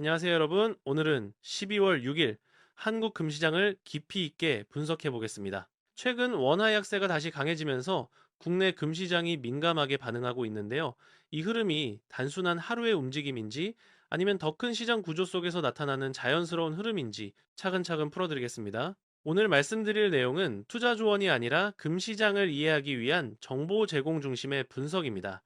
안녕하세요, 여러분. 오늘은 12월 6일 한국 금시장을 깊이 있게 분석해 보겠습니다. 최근 원화 약세가 다시 강해지면서 국내 금시장이 민감하게 반응하고 있는데요. 이 흐름이 단순한 하루의 움직임인지 아니면 더 큰 시장 구조 속에서 나타나는 자연스러운 흐름인지 차근차근 풀어드리겠습니다. 오늘 말씀드릴 내용은 투자 조언이 아니라 금시장을 이해하기 위한 정보 제공 중심의 분석입니다.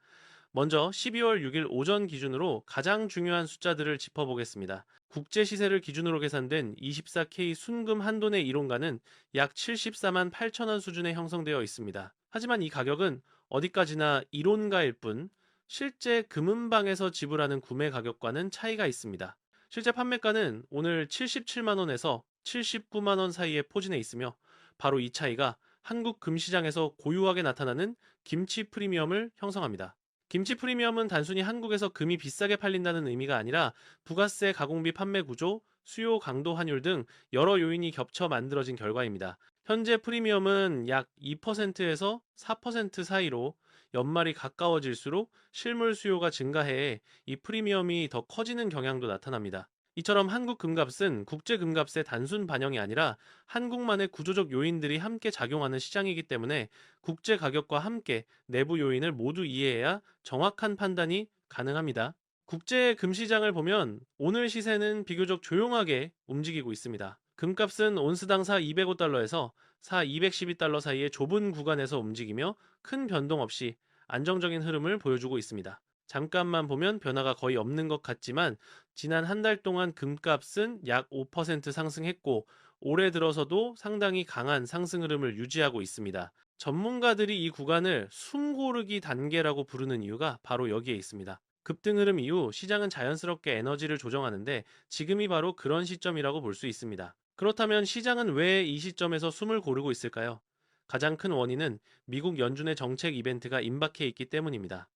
먼저 12월 6일 오전 기준으로 가장 중요한 숫자들을 짚어보겠습니다. 국제 시세를 기준으로 계산된 24K 순금 한돈의 이론가는 약 74만 8천 원 수준에 형성되어 있습니다. 하지만 이 가격은 어디까지나 이론가일 뿐 실제 금은방에서 지불하는 구매 가격과는 차이가 있습니다. 실제 판매가는 오늘 77만 원에서 79만 원 사이에 포진해 있으며 바로 이 차이가 한국 금시장에서 고유하게 나타나는 김치 프리미엄을 형성합니다. 김치 프리미엄은 단순히 한국에서 금이 비싸게 팔린다는 의미가 아니라 부가세 가공비 판매 구조, 수요 강도 환율 등 여러 요인이 겹쳐 만들어진 결과입니다. 현재 프리미엄은 약 2%에서 4% 사이로 연말이 가까워질수록 실물 수요가 증가해 이 프리미엄이 더 커지는 경향도 나타납니다. 이처럼 한국 금값은 국제 금값의 단순 반영이 아니라 한국만의 구조적 요인들이 함께 작용하는 시장이기 때문에 국제 가격과 함께 내부 요인을 모두 이해해야 정확한 판단이 가능합니다. 국제 금시장을 보면 오늘 시세는 비교적 조용하게 움직이고 있습니다. 금값은 온스당 사 205달러에서 사 212달러 사이의 좁은 구간에서 움직이며 큰 변동 없이 안정적인 흐름을 보여주고 있습니다. 잠깐만 보면 변화가 거의 없는 것 같지만 지난 한 달 동안 금값은 약 5% 상승했고 올해 들어서도 상당히 강한 상승 흐름을 유지하고 있습니다. 전문가들이 이 구간을 숨고르기 단계라고 부르는 이유가 바로 여기에 있습니다. 급등 흐름 이후 시장은 자연스럽게 에너지를 조정하는데 지금이 바로 그런 시점이라고 볼 수 있습니다. 그렇다면 시장은 왜 이 시점에서 숨을 고르고 있을까요? 가장 큰 원인은 미국 연준의 정책 이벤트가 임박해 있기 때문입니다.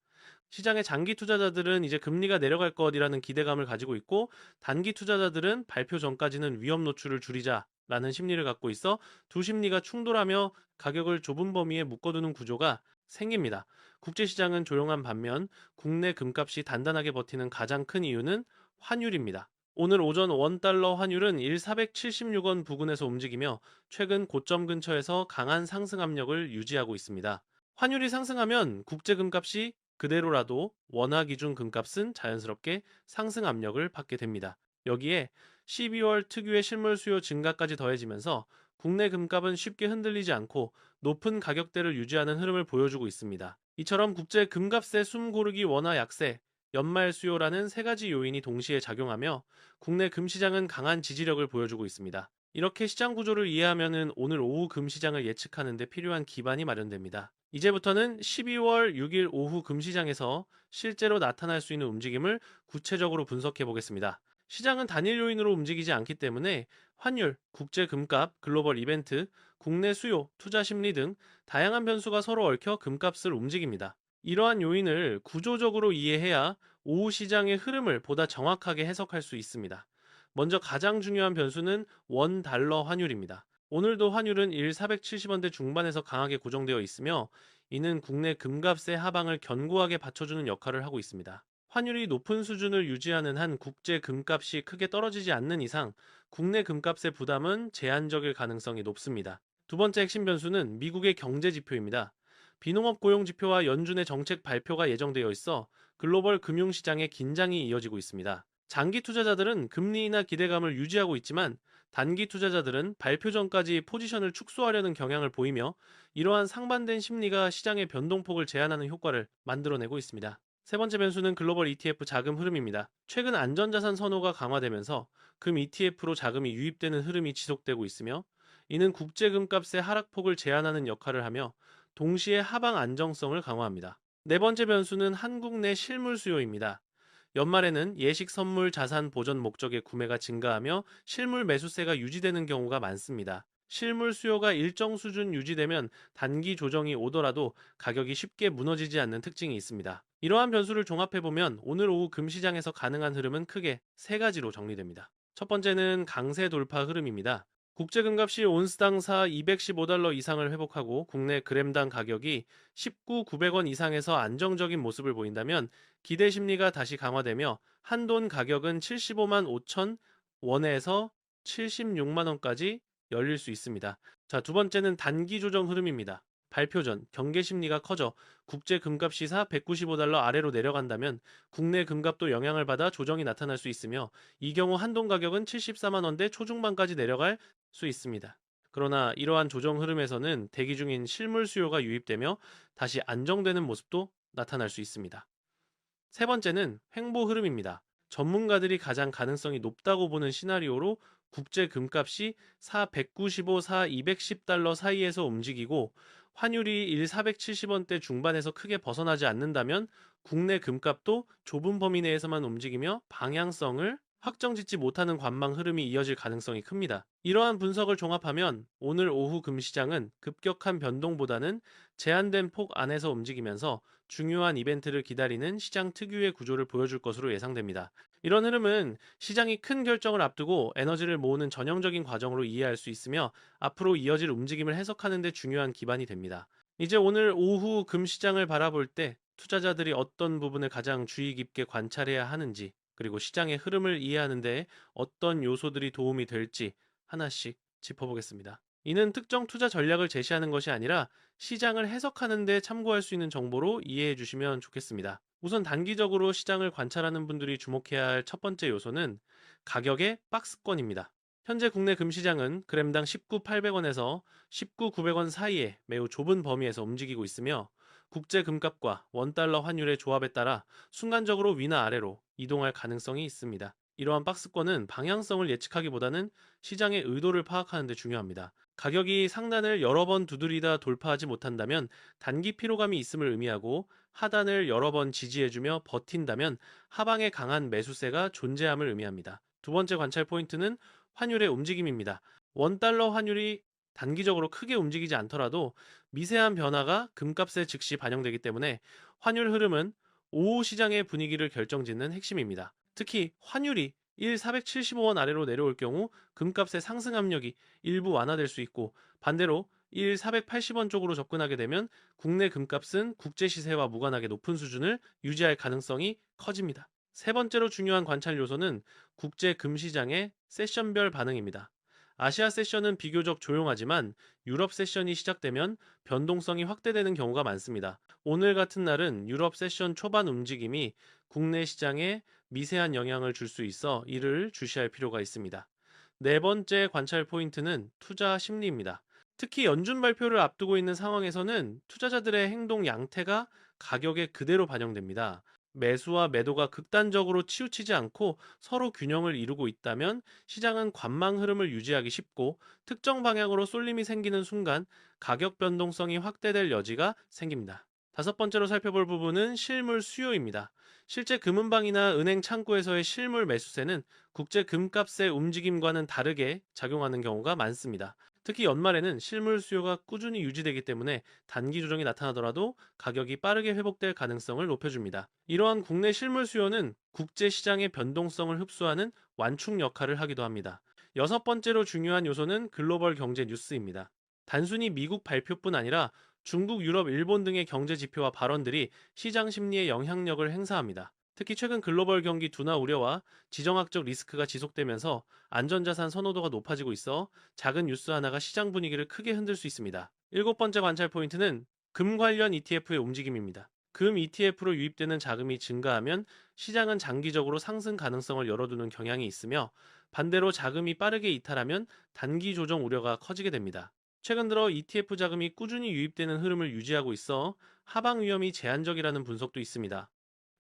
시장의 장기 투자자들은 이제 금리가 내려갈 것이라는 기대감을 가지고 있고 단기 투자자들은 발표 전까지는 위험 노출을 줄이자 라는 심리를 갖고 있어 두 심리가 충돌하며 가격을 좁은 범위에 묶어두는 구조가 생깁니다. 국제 시장은 조용한 반면 국내 금값이 단단하게 버티는 가장 큰 이유는 환율입니다. 오늘 오전 원달러 환율은 1,476원 부근에서 움직이며 최근 고점 근처에서 강한 상승 압력을 유지하고 있습니다. 환율이 상승하면 국제 금값이 그대로라도 원화 기준 금값은 자연스럽게 상승 압력을 받게 됩니다. 여기에 12월 특유의 실물 수요 증가까지 더해지면서 국내 금값은 쉽게 흔들리지 않고 높은 가격대를 유지하는 흐름을 보여주고 있습니다. 이처럼 국제 금값의 숨고르기 원화 약세, 연말 수요라는 세 가지 요인이 동시에 작용하며 국내 금시장은 강한 지지력을 보여주고 있습니다. 이렇게 시장 구조를 이해하면 오늘 오후 금시장을 예측하는 데 필요한 기반이 마련됩니다. 이제부터는 12월 6일 오후 금시장에서 실제로 나타날 수 있는 움직임을 구체적으로 분석해 보겠습니다. 시장은 단일 요인으로 움직이지 않기 때문에 환율, 국제 금값, 글로벌 이벤트, 국내 수요, 투자 심리 등 다양한 변수가 서로 얽혀 금값을 움직입니다. 이러한 요인을 구조적으로 이해해야 오후 시장의 흐름을 보다 정확하게 해석할 수 있습니다. 먼저 가장 중요한 변수는 원 달러 환율입니다. 오늘도 환율은 1,470원대 중반에서 강하게 고정되어 있으며 이는 국내 금값의 하방을 견고하게 받쳐주는 역할을 하고 있습니다. 환율이 높은 수준을 유지하는 한 국제 금값이 크게 떨어지지 않는 이상 국내 금값의 부담은 제한적일 가능성이 높습니다. 두 번째 핵심 변수는 미국의 경제 지표입니다. 비농업 고용 지표와 연준의 정책 발표가 예정되어 있어 글로벌 금융시장에 긴장이 이어지고 있습니다. 장기 투자자들은 금리나 기대감을 유지하고 있지만 단기 투자자들은 발표 전까지 포지션을 축소하려는 경향을 보이며 이러한 상반된 심리가 시장의 변동폭을 제한하는 효과를 만들어내고 있습니다. 세 번째 변수는 글로벌 ETF 자금 흐름입니다. 최근 안전자산 선호가 강화되면서 금 ETF로 자금이 유입되는 흐름이 지속되고 있으며 이는 국제 금값의 하락폭을 제한하는 역할을 하며 동시에 하방 안정성을 강화합니다. 네 번째 변수는 한국 내 실물 수요입니다. 연말에는 예식 선물 자산 보전 목적의 구매가 증가하며 실물 매수세가 유지되는 경우가 많습니다. 실물 수요가 일정 수준 유지되면 단기 조정이 오더라도 가격이 쉽게 무너지지 않는 특징이 있습니다. 이러한 변수를 종합해보면 오늘 오후 금시장에서 가능한 흐름은 크게 세 가지로 정리됩니다. 첫 번째는 강세 돌파 흐름입니다. 국제금값이 온스당 사 215달러 이상을 회복하고 국내 그램당 가격이 19,900원 이상에서 안정적인 모습을 보인다면 기대 심리가 다시 강화되며 한돈 가격은 75만 5천 원에서 76만 원까지 열릴 수 있습니다. 자, 두 번째는 단기 조정 흐름입니다. 발표 전 경계 심리가 커져 국제 금값 시사 195달러 아래로 내려간다면 국내 금값도 영향을 받아 조정이 나타날 수 있으며 이 경우 한돈 가격은 74만 원대 초중반까지 내려갈 수 있습니다. 그러나 이러한 조정 흐름에서는 대기 중인 실물 수요가 유입되며 다시 안정되는 모습도 나타날 수 있습니다. 세 번째는 횡보 흐름입니다. 전문가들이 가장 가능성이 높다고 보는 시나리오로 국제 금값이 4 195, 4 210달러 사이에서 움직이고 환율이 1 470원대 중반에서 크게 벗어나지 않는다면 국내 금값도 좁은 범위 내에서만 움직이며 방향성을 확정짓지 못하는 관망 흐름이 이어질 가능성이 큽니다. 이러한 분석을 종합하면 오늘 오후 금시장은 급격한 변동보다는 제한된 폭 안에서 움직이면서 중요한 이벤트를 기다리는 시장 특유의 구조를 보여줄 것으로 예상됩니다. 이런 흐름은 시장이 큰 결정을 앞두고 에너지를 모으는 전형적인 과정으로 이해할 수 있으며 앞으로 이어질 움직임을 해석하는 데 중요한 기반이 됩니다. 이제 오늘 오후 금시장을 바라볼 때 투자자들이 어떤 부분을 가장 주의 깊게 관찰해야 하는지 그리고 시장의 흐름을 이해하는 데 어떤 요소들이 도움이 될지 하나씩 짚어보겠습니다. 이는 특정 투자 전략을 제시하는 것이 아니라 시장을 해석하는 데 참고할 수 있는 정보로 이해해 주시면 좋겠습니다. 우선 단기적으로 시장을 관찰하는 분들이 주목해야 할 첫 번째 요소는 가격의 박스권입니다. 현재 국내 금시장은 그램당 19,800원에서 19,900원 사이에 매우 좁은 범위에서 움직이고 있으며 국제 금값과 원달러 환율의 조합에 따라 순간적으로 위나 아래로 이동할 가능성이 있습니다. 이러한 박스권은 방향성을 예측하기보다는 시장의 의도를 파악하는 데 중요합니다. 가격이 상단을 여러 번 두드리다 돌파하지 못한다면 단기 피로감이 있음을 의미하고 하단을 여러 번 지지해주며 버틴다면 하방에 강한 매수세가 존재함을 의미합니다. 두 번째 관찰 포인트는 환율의 움직임입니다. 원달러 환율이 단기적으로 크게 움직이지 않더라도 미세한 변화가 금값에 즉시 반영되기 때문에 환율 흐름은 오후 시장의 분위기를 결정짓는 핵심입니다. 특히 환율이 1 475원 아래로 내려올 경우 금값의 상승 압력이 일부 완화될 수 있고 반대로 1 480원 쪽으로 접근하게 되면 국내 금값은 국제 시세와 무관하게 높은 수준을 유지할 가능성이 커집니다. 세 번째로 중요한 관찰 요소는 국제 금 시장의 세션별 반응입니다. 아시아 세션은 비교적 조용하지만 유럽 세션이 시작되면 변동성이 확대되는 경우가 많습니다. 오늘 같은 날은 유럽 세션 초반 움직임이 국내 시장에 미세한 영향을 줄 수 있어 이를 주시할 필요가 있습니다. 네 번째 관찰 포인트는 투자 심리입니다. 특히 연준 발표를 앞두고 있는 상황에서는 투자자들의 행동 양태가 가격에 그대로 반영됩니다. 매수와 매도가 극단적으로 치우치지 않고 서로 균형을 이루고 있다면 시장은 관망 흐름을 유지하기 쉽고 특정 방향으로 쏠림이 생기는 순간 가격 변동성이 확대될 여지가 생깁니다. 다섯 번째로 살펴볼 부분은 실물 수요입니다. 실제 금은방이나 은행 창구에서의 실물 매수세는 국제 금값의 움직임과는 다르게 작용하는 경우가 많습니다. 특히 연말에는 실물 수요가 꾸준히 유지되기 때문에 단기 조정이 나타나더라도 가격이 빠르게 회복될 가능성을 높여줍니다. 이러한 국내 실물 수요는 국제 시장의 변동성을 흡수하는 완충 역할을 하기도 합니다. 여섯 번째로 중요한 요소는 글로벌 경제 뉴스입니다. 단순히 미국 발표뿐 아니라 중국, 유럽, 일본 등의 경제 지표와 발언들이 시장 심리에 영향력을 행사합니다. 특히 최근 글로벌 경기 둔화 우려와 지정학적 리스크가 지속되면서 안전자산 선호도가 높아지고 있어 작은 뉴스 하나가 시장 분위기를 크게 흔들 수 있습니다. 일곱 번째 관찰 포인트는 금 관련 ETF의 움직임입니다. 금 ETF로 유입되는 자금이 증가하면 시장은 장기적으로 상승 가능성을 열어두는 경향이 있으며 반대로 자금이 빠르게 이탈하면 단기 조정 우려가 커지게 됩니다. 최근 들어 ETF 자금이 꾸준히 유입되는 흐름을 유지하고 있어 하방 위험이 제한적이라는 분석도 있습니다.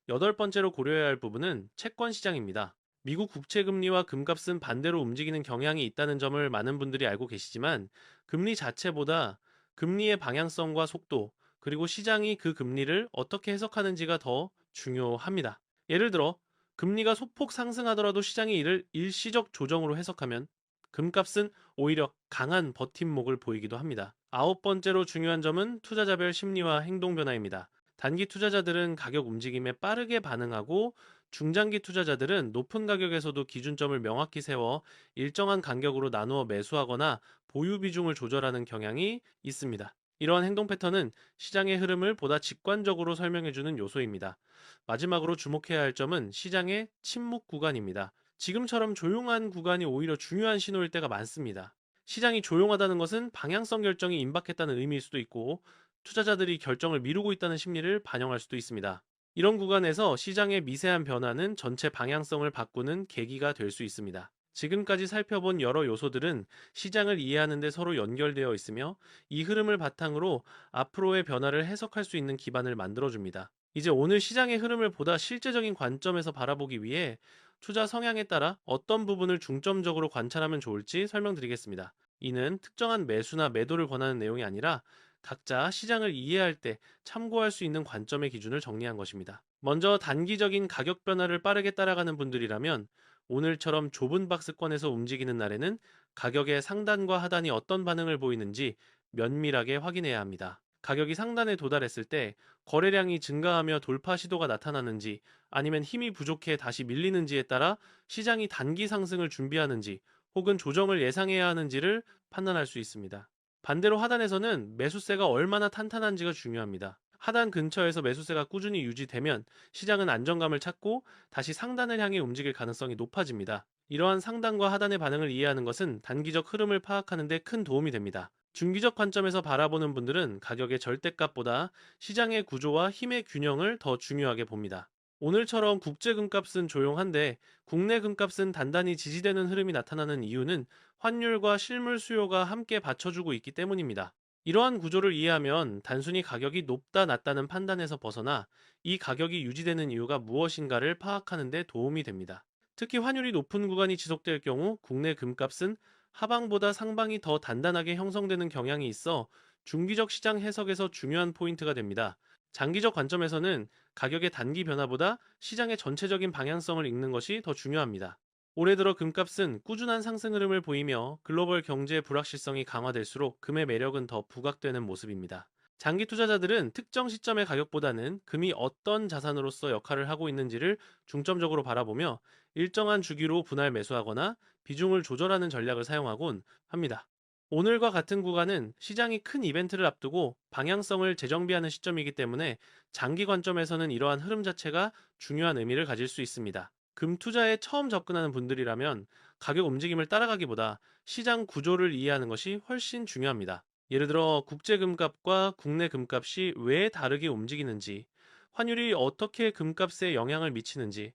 여덟 번째로 고려해야 할 부분은 채권 시장입니다. 미국 국채 금리와 금값은 반대로 움직이는 경향이 있다는 점을 많은 분들이 알고 계시지만 금리 자체보다 금리의 방향성과 속도 그리고 시장이 그 금리를 어떻게 해석하는지가 더 중요합니다. 예를 들어 금리가 소폭 상승하더라도 시장이 이를 일시적 조정으로 해석하면 금값은 오히려 강한 버팀목을 보이기도 합니다. 아홉 번째로 중요한 점은 투자자별 심리와 행동 변화입니다. 단기 투자자들은 가격 움직임에 빠르게 반응하고 중장기 투자자들은 높은 가격에서도 기준점을 명확히 세워 일정한 간격으로 나누어 매수하거나 보유 비중을 조절하는 경향이 있습니다. 이러한 행동 패턴은 시장의 흐름을 보다 직관적으로 설명해주는 요소입니다. 마지막으로 주목해야 할 점은 시장의 침묵 구간입니다. 지금처럼 조용한 구간이 오히려 중요한 신호일 때가 많습니다. 시장이 조용하다는 것은 방향성 결정이 임박했다는 의미일 수도 있고 투자자들이 결정을 미루고 있다는 심리를 반영할 수도 있습니다. 이런 구간에서 시장의 미세한 변화는 전체 방향성을 바꾸는 계기가 될 수 있습니다. 지금까지 살펴본 여러 요소들은 시장을 이해하는 데 서로 연결되어 있으며 이 흐름을 바탕으로 앞으로의 변화를 해석할 수 있는 기반을 만들어줍니다. 이제 오늘 시장의 흐름을 보다 실제적인 관점에서 바라보기 위해 투자 성향에 따라 어떤 부분을 중점적으로 관찰하면 좋을지 설명드리겠습니다. 이는 특정한 매수나 매도를 권하는 내용이 아니라 각자 시장을 이해할 때 참고할 수 있는 관점의 기준을 정리한 것입니다. 먼저 단기적인 가격 변화를 빠르게 따라가는 분들이라면 오늘처럼 좁은 박스권에서 움직이는 날에는 가격의 상단과 하단이 어떤 반응을 보이는지 면밀하게 확인해야 합니다. 가격이 상단에 도달했을 때 거래량이 증가하며 돌파 시도가 나타나는지 아니면 힘이 부족해 다시 밀리는지에 따라 시장이 단기 상승을 준비하는지 혹은 조정을 예상해야 하는지를 판단할 수 있습니다. 반대로 하단에서는 매수세가 얼마나 탄탄한지가 중요합니다. 하단 근처에서 매수세가 꾸준히 유지되면 시장은 안정감을 찾고 다시 상단을 향해 움직일 가능성이 높아집니다. 이러한 상단과 하단의 반응을 이해하는 것은 단기적 흐름을 파악하는 데 큰 도움이 됩니다. 중기적 관점에서 바라보는 분들은 가격의 절대값보다 시장의 구조와 힘의 균형을 더 중요하게 봅니다. 오늘처럼 국제 금값은 조용한데 국내 금값은 단단히 지지되는 흐름이 나타나는 이유는 환율과 실물 수요가 함께 받쳐주고 있기 때문입니다. 이러한 구조를 이해하면 단순히 가격이 높다 낮다는 판단에서 벗어나 이 가격이 유지되는 이유가 무엇인가를 파악하는 데 도움이 됩니다. 특히 환율이 높은 구간이 지속될 경우 국내 금값은 하방보다 상방이 더 단단하게 형성되는 경향이 있어 중기적 시장 해석에서 중요한 포인트가 됩니다. 장기적 관점에서는 가격의 단기 변화보다 시장의 전체적인 방향성을 읽는 것이 더 중요합니다. 올해 들어 금값은 꾸준한 상승 흐름을 보이며 글로벌 경제 불확실성이 강화될수록 금의 매력은 더 부각되는 모습입니다. 장기 투자자들은 특정 시점의 가격보다는 금이 어떤 자산으로서 역할을 하고 있는지를 중점적으로 바라보며 일정한 주기로 분할 매수하거나 비중을 조절하는 전략을 사용하곤 합니다. 오늘과 같은 구간은 시장이 큰 이벤트를 앞두고 방향성을 재정비하는 시점이기 때문에 장기 관점에서는 이러한 흐름 자체가 중요한 의미를 가질 수 있습니다. 금 투자에 처음 접근하는 분들이라면 가격 움직임을 따라가기보다 시장 구조를 이해하는 것이 훨씬 중요합니다. 예를 들어 국제 금값과 국내 금값이 왜 다르게 움직이는지, 환율이 어떻게 금값에 영향을 미치는지,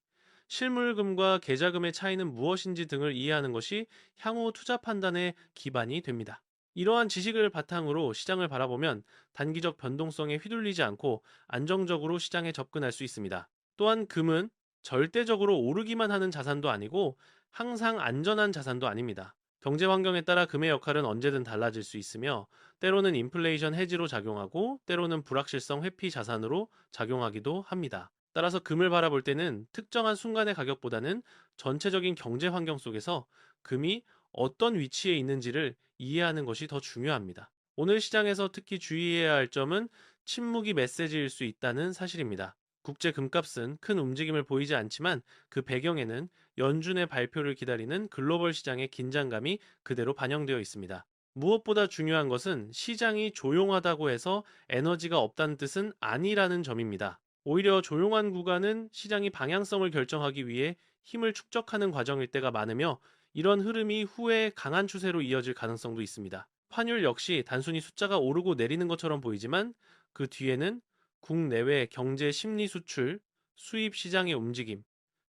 실물금과 계좌금의 차이는 무엇인지 등을 이해하는 것이 향후 투자 판단의 기반이 됩니다. 이러한 지식을 바탕으로 시장을 바라보면 단기적 변동성에 휘둘리지 않고 안정적으로 시장에 접근할 수 있습니다. 또한 금은 절대적으로 오르기만 하는 자산도 아니고 항상 안전한 자산도 아닙니다. 경제 환경에 따라 금의 역할은 언제든 달라질 수 있으며 때로는 인플레이션 해지로 작용하고 때로는 불확실성 회피 자산으로 작용하기도 합니다. 따라서 금을 바라볼 때는 특정한 순간의 가격보다는 전체적인 경제 환경 속에서 금이 어떤 위치에 있는지를 이해하는 것이 더 중요합니다. 오늘 시장에서 특히 주의해야 할 점은 침묵이 메시지일 수 있다는 사실입니다. 국제 금값은 큰 움직임을 보이지 않지만 그 배경에는 연준의 발표를 기다리는 글로벌 시장의 긴장감이 그대로 반영되어 있습니다. 무엇보다 중요한 것은 시장이 조용하다고 해서 에너지가 없다는 뜻은 아니라는 점입니다. 오히려 조용한 구간은 시장이 방향성을 결정하기 위해 힘을 축적하는 과정일 때가 많으며 이런 흐름이 후에 강한 추세로 이어질 가능성도 있습니다. 환율 역시 단순히 숫자가 오르고 내리는 것처럼 보이지만 그 뒤에는 국내외 경제 심리 수출, 수입 시장의 움직임,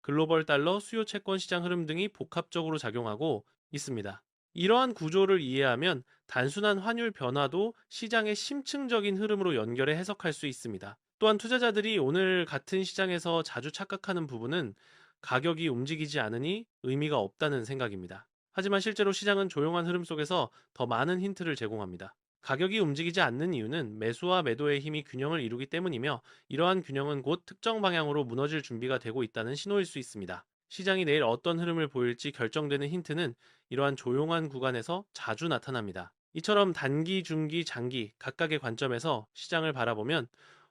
글로벌 달러 수요 채권 시장 흐름 등이 복합적으로 작용하고 있습니다. 이러한 구조를 이해하면 단순한 환율 변화도 시장의 심층적인 흐름으로 연결해 해석할 수 있습니다. 또한 투자자들이 오늘 같은 시장에서 자주 착각하는 부분은 가격이 움직이지 않으니 의미가 없다는 생각입니다. 하지만 실제로 시장은 조용한 흐름 속에서 더 많은 힌트를 제공합니다. 가격이 움직이지 않는 이유는 매수와 매도의 힘이 균형을 이루기 때문이며 이러한 균형은 곧 특정 방향으로 무너질 준비가 되고 있다는 신호일 수 있습니다. 시장이 내일 어떤 흐름을 보일지 결정되는 힌트는 이러한 조용한 구간에서 자주 나타납니다. 이처럼 단기, 중기, 장기 각각의 관점에서 시장을 바라보면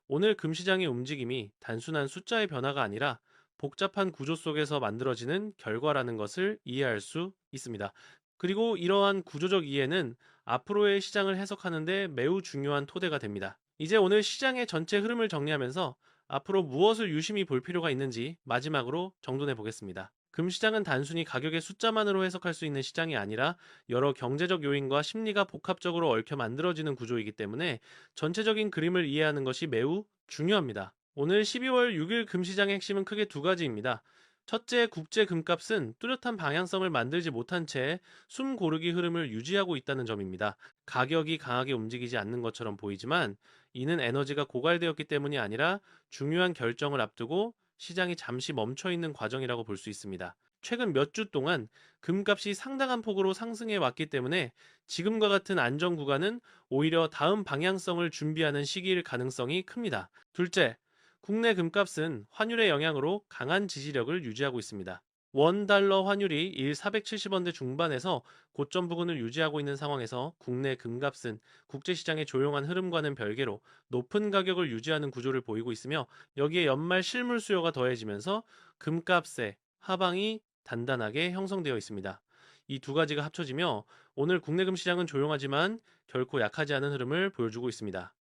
오늘 금시장의 움직임이 단순한 숫자의 변화가 아니라 복잡한 구조 속에서 만들어지는 결과라는 것을 이해할 수 있습니다. 그리고 이러한 구조적 이해는 앞으로의 시장을 해석하는데 매우 중요한 토대가 됩니다. 이제 오늘 시장의 전체 흐름을 정리하면서 앞으로 무엇을 유심히 볼 필요가 있는지 마지막으로 정돈해 보겠습니다. 금시장은 단순히 가격의 숫자만으로 해석할 수 있는 시장이 아니라 여러 경제적 요인과 심리가 복합적으로 얽혀 만들어지는 구조이기 때문에 전체적인 그림을 이해하는 것이 매우 중요합니다. 오늘 12월 6일 금시장의 핵심은 크게 두 가지입니다. 첫째, 국제 금값은 뚜렷한 방향성을 만들지 못한 채 숨 고르기 흐름을 유지하고 있다는 점입니다. 가격이 강하게 움직이지 않는 것처럼 보이지만 이는 에너지가 고갈되었기 때문이 아니라 중요한 결정을 앞두고 시장이 잠시 멈춰 있는 과정이라고 볼 수 있습니다. 최근 몇 주 동안 금값이 상당한 폭으로 상승해 왔기 때문에 지금과 같은 안정 구간은 오히려 다음 방향성을 준비하는 시기일 가능성이 큽니다. 둘째, 국내 금값은 환율의 영향으로 강한 지지력을 유지하고 있습니다. 원 달러 환율이 1 470원대 중반에서 고점 부근을 유지하고 있는 상황에서 국내 금값은 국제시장의 조용한 흐름과는 별개로 높은 가격을 유지하는 구조를 보이고 있으며 여기에 연말 실물 수요가 더해지면서 금값의 하방이 단단하게 형성되어 있습니다. 이 두 가지가 합쳐지며 오늘 국내 금 시장은 조용하지만 결코 약하지 않은 흐름을 보여주고 있습니다.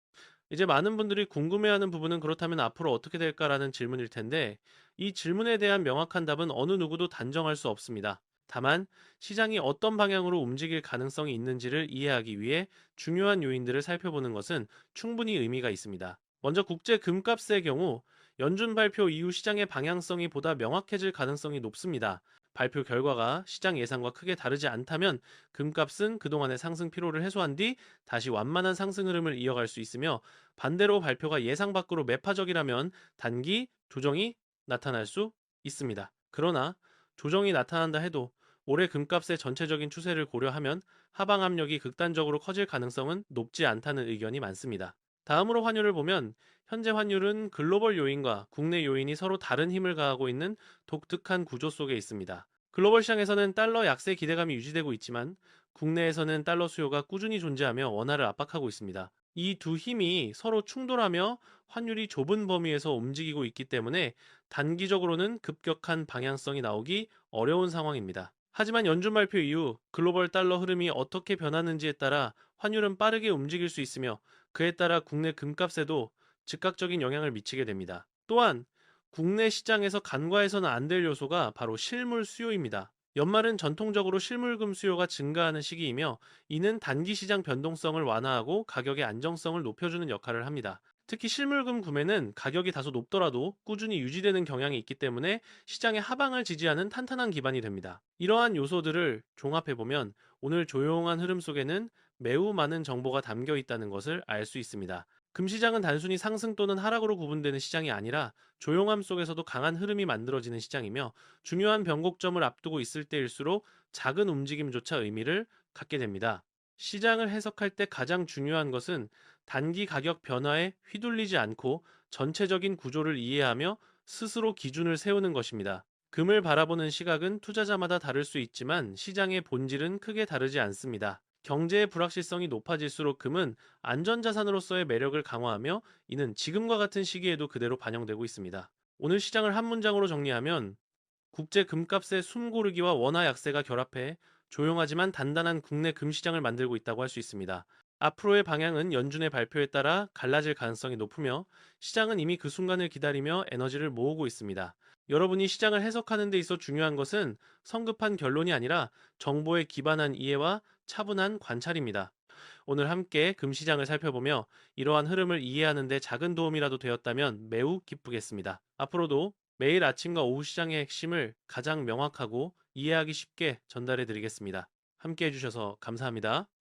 이제 많은 분들이 궁금해하는 부분은 그렇다면 앞으로 어떻게 될까라는 질문일 텐데 이 질문에 대한 명확한 답은 어느 누구도 단정할 수 없습니다. 다만 시장이 어떤 방향으로 움직일 가능성이 있는지를 이해하기 위해 중요한 요인들을 살펴보는 것은 충분히 의미가 있습니다. 먼저 국제 금값의 경우 연준 발표 이후 시장의 방향성이 보다 명확해질 가능성이 높습니다. 발표 결과가 시장 예상과 크게 다르지 않다면 금값은 그동안의 상승 피로를 해소한 뒤 다시 완만한 상승 흐름을 이어갈 수 있으며 반대로 발표가 예상 밖으로 매파적이라면 단기 조정이 나타날 수 있습니다. 그러나 조정이 나타난다 해도 올해 금값의 전체적인 추세를 고려하면 하방 압력이 극단적으로 커질 가능성은 높지 않다는 의견이 많습니다. 다음으로 환율을 보면 현재 환율은 글로벌 요인과 국내 요인이 서로 다른 힘을 가하고 있는 독특한 구조 속에 있습니다. 글로벌 시장에서는 달러 약세 기대감이 유지되고 있지만 국내에서는 달러 수요가 꾸준히 존재하며 원화를 압박하고 있습니다. 이 두 힘이 서로 충돌하며 환율이 좁은 범위에서 움직이고 있기 때문에 단기적으로는 급격한 방향성이 나오기 어려운 상황입니다. 하지만 연준 발표 이후 글로벌 달러 흐름이 어떻게 변하는지에 따라 환율은 빠르게 움직일 수 있으며 그에 따라 국내 금값에도 즉각적인 영향을 미치게 됩니다. 또한 국내 시장에서 간과해서는 안 될 요소가 바로 실물 수요입니다. 연말은 전통적으로 실물금 수요가 증가하는 시기이며 이는 단기 시장 변동성을 완화하고 가격의 안정성을 높여주는 역할을 합니다. 특히 실물금 구매는 가격이 다소 높더라도 꾸준히 유지되는 경향이 있기 때문에 시장의 하방을 지지하는 탄탄한 기반이 됩니다. 이러한 요소들을 종합해보면 오늘 조용한 흐름 속에는 매우 많은 정보가 담겨 있다는 것을 알 수 있습니다. 금시장은 단순히 상승 또는 하락으로 구분되는 시장이 아니라 조용함 속에서도 강한 흐름이 만들어지는 시장이며 중요한 변곡점을 앞두고 있을 때일수록 작은 움직임조차 의미를 갖게 됩니다. 시장을 해석할 때 가장 중요한 것은 단기 가격 변화에 휘둘리지 않고 전체적인 구조를 이해하며 스스로 기준을 세우는 것입니다. 금을 바라보는 시각은 투자자마다 다를 수 있지만 시장의 본질은 크게 다르지 않습니다. 경제의 불확실성이 높아질수록 금은 안전자산으로서의 매력을 강화하며 이는 지금과 같은 시기에도 그대로 반영되고 있습니다. 오늘 시장을 한 문장으로 정리하면 국제 금값의 숨고르기와 원화 약세가 결합해 조용하지만 단단한 국내 금시장을 만들고 있다고 할 수 있습니다. 앞으로의 방향은 연준의 발표에 따라 갈라질 가능성이 높으며 시장은 이미 그 순간을 기다리며 에너지를 모으고 있습니다. 여러분이 시장을 해석하는 데 있어 중요한 것은 성급한 결론이 아니라 정보에 기반한 이해와 차분한 관찰입니다. 오늘 함께 금시장을 살펴보며 이러한 흐름을 이해하는 데 작은 도움이라도 되었다면 매우 기쁘겠습니다. 앞으로도 매일 아침과 오후 시장의 핵심을 가장 명확하고 이해하기 쉽게 전달해 드리겠습니다. 함께 해주셔서 감사합니다.